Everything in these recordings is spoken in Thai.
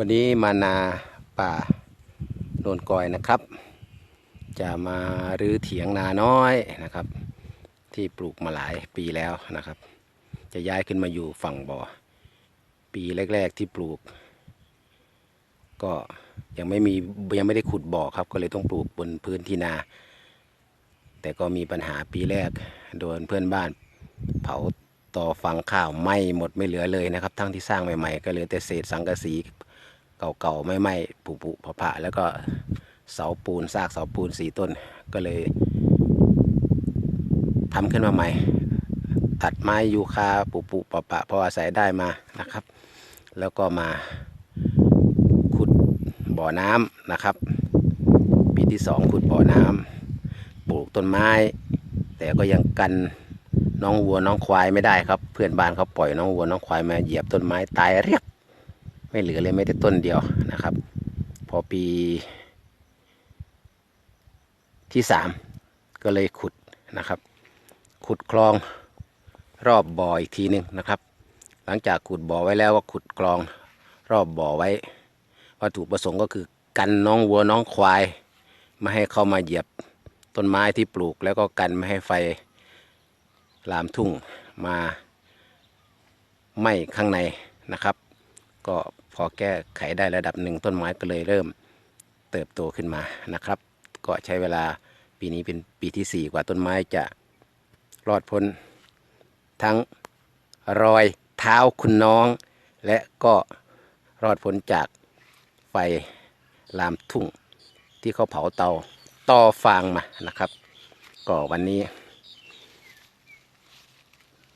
วันนี้มานาป่าโนนกอยนะครับ จะมารื้อเถียงนาน้อยนะครับ ที่ปลูกมาหลายปีแล้วนะครับ จะย้ายขึ้นมาอยู่ฝั่งบ่อ ปีแรก ๆที่ปลูก ก็ยังไม่มียังไม่ได้ขุดบ่อครับ ก็เลยต้องปลูกบนพื้นที่นา แต่ก็มีปัญหาปีแรกโดนเพื่อนบ้านเผาต่อฟังข้าวไหม้หมดไม่เหลือเลยนะครับ ทั้งที่สร้างใหม่ๆ ก็เหลือแต่เศษสังกะสี เก่าๆไม่ไหม้ผุๆผะๆแล้วก็เสาปูนซากเสาปูนสี่ต้น ก็เลยทำขึ้นมาใหม่ ตัดไม้ยูคาปุปุปะปะพออาศัยได้มานะครับ แล้วก็มาขุดบ่อน้ำนะครับ ปีที่สองขุดบ่อน้ำปลูกต้นไม้ แต่ก็ยังกันน้องวัวน้องควายไม่ได้ครับ เพื่อนบ้านเขาปล่อยน้องวัวน้องควายมาเหยียบต้นไม้ตายเรียบ ไม่เหลือเลยไม่แต่ต้นเดียวนะครับ พอปีที่สามก็เลยขุดนะครับ ขุดคลองรอบบ่ออีกทีหนึ่งนะครับ หลังจากขุดบ่อไว้แล้วก็ขุดคลองรอบบ่อไว้วัตถุประสงค์ก็คือกันน้องวัวน้องควายไม่ให้เข้ามาเหยียบต้นไม้ที่ปลูกแล้วก็กันไม่ให้ไฟลามทุ่งมาไหม้ข้างในนะครับ ก็พอแก้ไขได้ระดับหนึ่งต้นไม้ก็เลยเริ่มเติบโตขึ้นมานะครับ ก็ใช้เวลาปีนี้เป็นปีที่ 4 กว่าต้นไม้จะรอดพ้น ทั้งรอยเท้าคุณน้อง และก็รอดพ้นจากไฟลามทุ่งที่เขาเผาเตาต่อฟางมานะครับ ก็วันนี้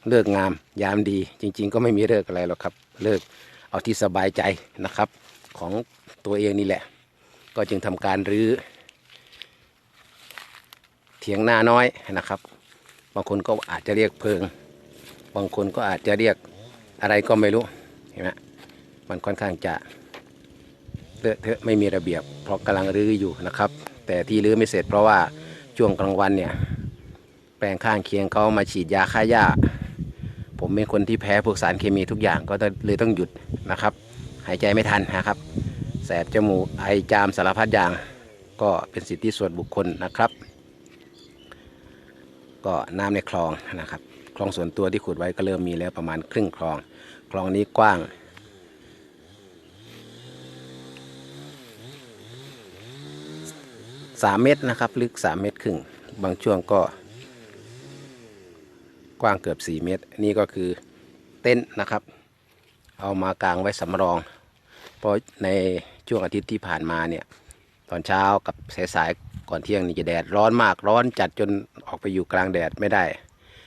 เลิกงามยามดีจริง ๆ ก็ไม่มีเลิกอะไรหรอกครับ เลิก เอาที่สบายใจนะครับ ของตัวเองนี่แหละ ก็จึงทำการรื้อเถียงนาน้อยนะครับ บางคนก็อาจจะเรียกเพิง บางคนก็อาจจะเรียกอะไรก็ไม่รู้เห็นไหมมันค่อนข้างจะเลอะเทอะไม่มีระเบียบ เพราะกำลังรื้ออยู่นะครับ แต่ที่รื้อไม่เสร็จเพราะว่าช่วงกลางวันเนี่ยแปลงข้างเคียงเขามาฉีดยาฆ่าหญ้า ผมเป็นคนที่แพ้พวกสารเคมีทุกอย่างก็เลยต้องหยุดนะครับ หายใจไม่ทันนะครับ แสบจมูกไอจามสารพัดอย่าง ก็เป็นสิทธิส่วนบุคคลนะครับ ก็น้ำในคลองนะครับ คลองส่วนตัวที่ขุดไว้ก็เริ่มมีแล้วประมาณครึ่งคลอง คลองนี้กว้างสามเมตรนะครับ ลึกสามเมตรครึ่ง บางช่วงก็ กว้างเกือบ 4 เมตร นี่ก็คือเต็นท์นะครับ เอามากางไว้สำรอง เพราะในช่วงอาทิตย์ที่ผ่านมาเนี่ยตอนเช้ากับสายๆก่อนเที่ยงนี่จะแดดร้อนมากร้อนจัดจนออกไปอยู่กลางแดดไม่ได้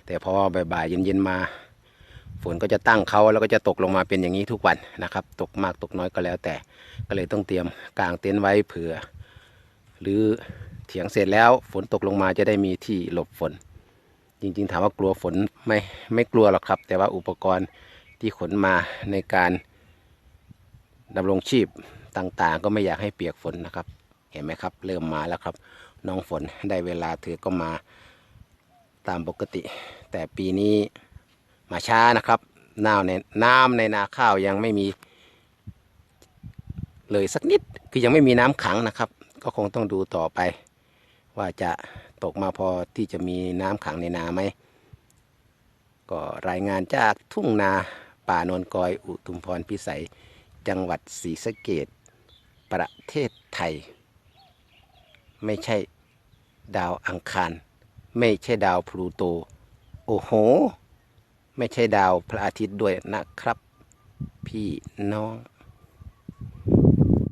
แต่พอบ่ายๆเย็นๆมา ฝนก็จะตั้งเขาแล้วก็จะตกลงมาเป็นอย่างนี้ทุกวันนะครับ ตกมากตกน้อยก็แล้วแต่ก็เลยต้องเตรียมกางเต็นท์ไว้เผื่อ หรือเถียงเสร็จแล้วฝนตกลงมาจะได้มีที่หลบฝน จริง ๆ ถามว่ากลัวฝนไม่ไม่กลัวหรอกครับ แต่ว่าอุปกรณ์ที่ขนมาในการดำรงชีพต่างๆ ก็ไม่อยากให้เปียกฝนนะครับ เห็นไหมครับ เริ่มมาแล้วครับ น้องฝนได้เวลาเธอก็มาตามปกติ แต่ปีนี้มาช้านะครับน้ำในน้ำในนาข้าวยังไม่มีเลยสักนิดคือยังไม่มีน้ำขังนะครับ ก็คงต้องดูต่อไป ว่าจะ ตกมาพอที่จะมีน้ำขังในนาไหม ก็รายงานจากทุ่งนาป่านนกอยอุทุมพรพิสัย จังหวัดศรีสะเกดประเทศไทย ไม่ใช่ดาวอังคาร ไม่ใช่ดาวพลูโต โอ้โห ไม่ใช่ดาวพระอาทิตย์ด้วยนะครับ พี่น้อง